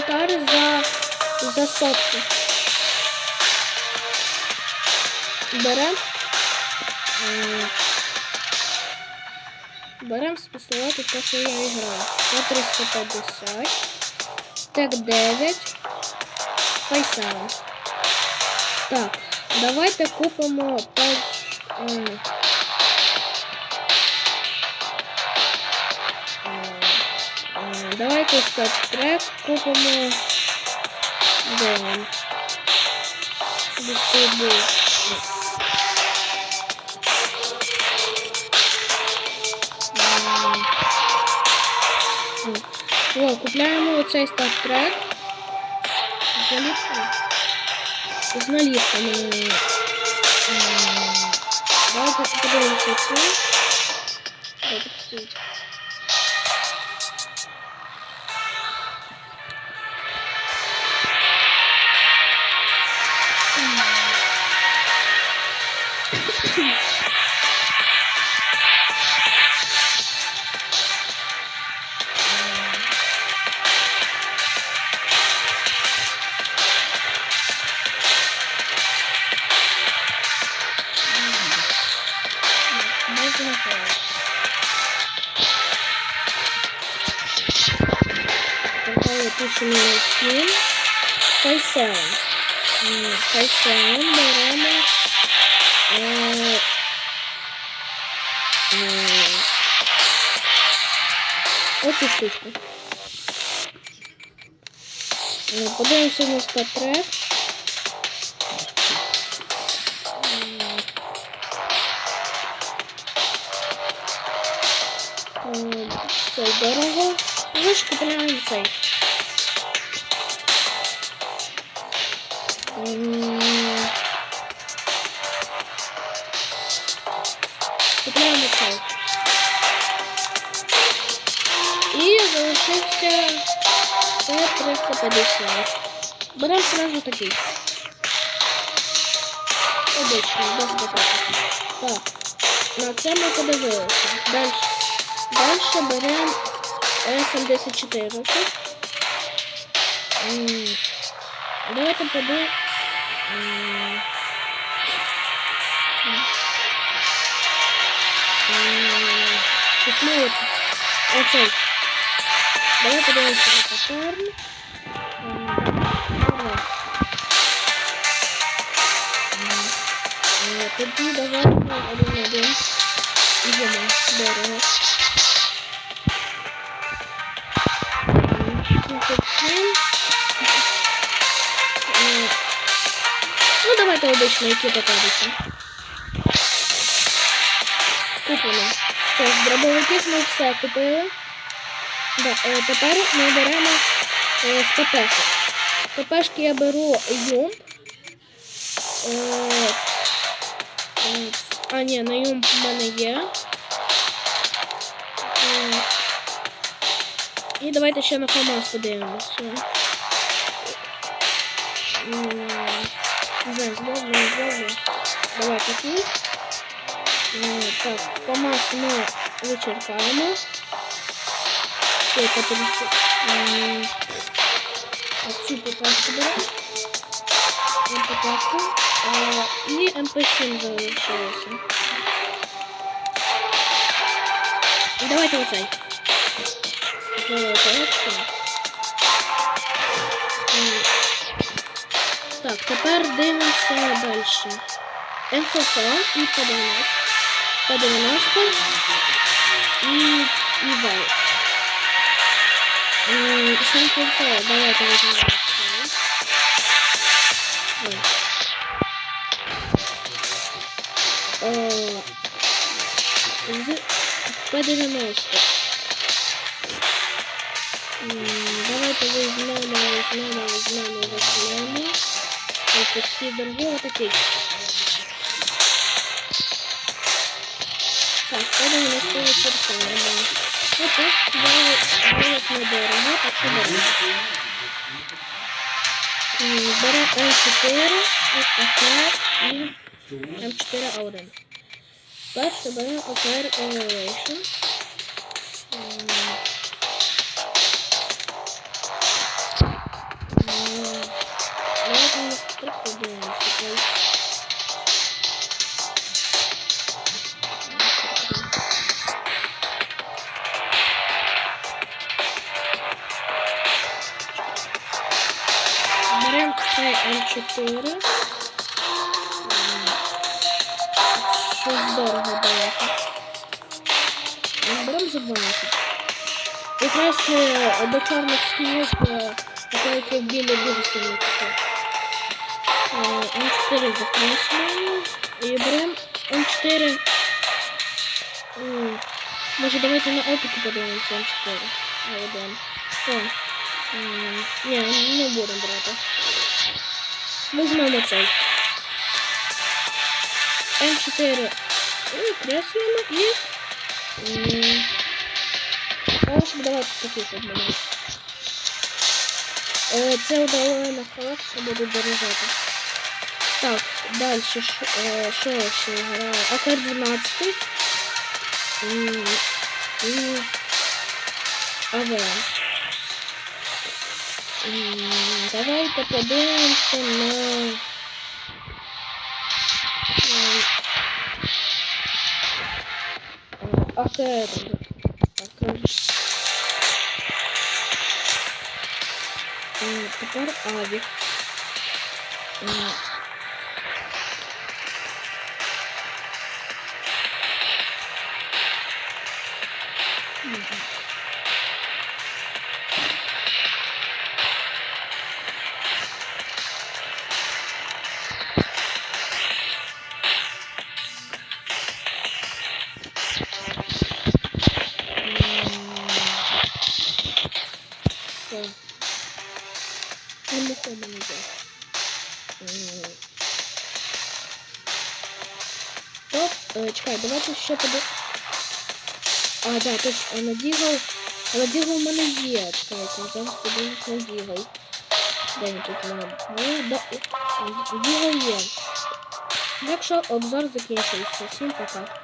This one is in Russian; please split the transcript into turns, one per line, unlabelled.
коментар за за сотку. Берем. Берем списувати те, що я іграю. По 350. Так 9. Пайсала. Так, давайте купимо 5. м, Давайте стат-трек купимо. Де він? Десь тут був. М, м. О, купляємо оцей стат-трек. З наліпками. З наліпками. М, Давайте подивимося цю. Добре, так. Такая пишемо 7. Файсеон. Файсеон беремо. Оцю штучку. Е, Подивимося на статрек. Цей дорого. Ви ж купляємо цей. М, Купляємо цей. І залишився це 350. Беремо сразу такий. Обичний, без докаток. Так. На це ми подивилися. Далі. Дальше берем С-74. М, Давайте подумаем. Посмотрим. Оцей. Давай подивимося на патерн. Е, Ну, давайте обично, які попадуться. Куплено. Так, дробовиків ми все купили. Да, е, тепер ми беремо е, з ППшок. ППшки я беру юмп. Е, е, а, ні, на юмп в мене є. Е, і давайте ще на ФАМАС подивимося. М, Не знаю, зловлю, не зловлю. Давайте тут. М, Так, ФАМАС ми вичерпаємо. Ще потрібно. м, Так, цю попаску беремо. МП-паску. Е, І МП-7 залишилося. І давайте оцей. Знову основная коллекція. Так, теперь дивимося далі. МФО і П90. П90 і Івай. Сам МФО, давайте візьмемо. П90. Давайте возьмем, возьмем, возьмем, возьмем. Это все другие вот такие. Так, это у нас тоже персон набор. Вот тут делают набор. Вот отсюда. Берем М4, АК и М4 Аурен. Дальше берем АКР Elevation. 4. Что здорово, далеко. Беремо за 12. Якраз до чорних скінок такої білі били сильно М4 закінчуємо. І беремо М4. Може давайте на опіки поднимемся? М4. А, Ні, не будем, брати. Візьмемо цей. М4 і креслюємо і. м, Лучше б давайте таких обмінемо. Е, Це удалена колекція буде дорожати. Так, далі що, е, що я ще граю? АКР 12. М, І АВМ. Давайте подивимося на е, АКР. Тепер Авік. Глибоко мені йде. М. Топ, е, чекай, давайте ще поди... А, да, точно, на Дігл. А на Дігл в мене є. Чекайте, зараз подивимось на Дігл. Де він тут в мене? Є, да, Дігл є. Якщо обзор закінчився. Всім пока.